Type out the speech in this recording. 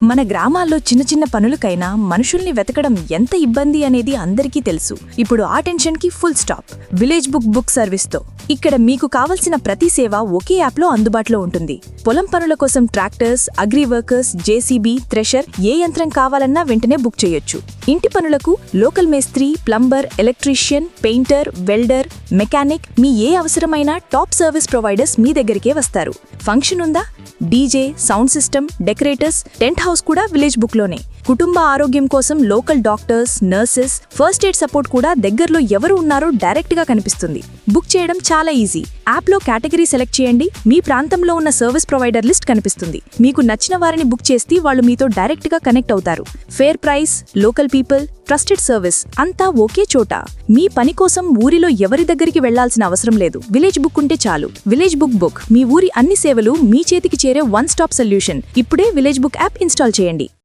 మన గ్రామాల్లో చిన్న చిన్న పనులకైనా మనుషుల్ని వెతకడం ఎంత ఇబ్బంది అనేది అందరికీ తెలుసు. ఇప్పుడు ఆ టెన్షన్కి full stop. Village book book సర్వీస్తో. ఇక్కడ మీకు కావలసిన ప్రతి సేవ ఒకే యాప్లో అందుబాటులో ఉంటుంది. పొలం పనుల కోసం tractors agri workers JCB thresher ఏ యంత్రం కావాలన్నా వెంటనే బుక్ చేయొచ్చు. ఇంటి పనులకు లోకల్ మేస్త్రి plumber electrician painter welder mechanic మీ ఏ అవసరమైన టాప్ సర్వీస్ ప్రొవైడర్స్ మీ దగ్గరికే వస్తారు. ఫంక్షన్ ఉందా? DJ sound system decorators tent house కూడా విలేజ్ బుక్లోనే. కుటుంబ ఆరోగ్యం కోసం local doctors nurses first aid support కూడా దగ్గరలో ఎవరు ఉన్నారో డైరెక్ట్గా కనిపిస్తుంది. బుక్ చేయడం చాలా ఈజీ. యాప్లో కేటగిరీ సెలెక్ట్ చేయండి. మీ ప్రాంతంలో ఉన్న సర్వీస్ ప్రొవైడర్ లిస్ట్ కనిపిస్తుంది. మీకు నచ్చిన వారిని బుక్ చేస్తే వాళ్ళు మీతో డైరెక్ట్గా కనెక్ట్ అవుతారు. Fair price local people trusted service అంతా ఒకే చోట. మీ పని కోసం ఊరిలో ఎవరి దగ్గరికి వెళ్ళాల్సిన అవసరం లేదు. విలేజ్ బుక్ ఉంటే చాలు. Village book book. మీ ఊరి అన్ని సేవలు మీ చేతికి చేరే వన్ స్టాప్ సొల్యూషన్. ఇప్పుడే విలేజ్ బుక్ యాప్ ఇన్స్టాల్ చేయండి.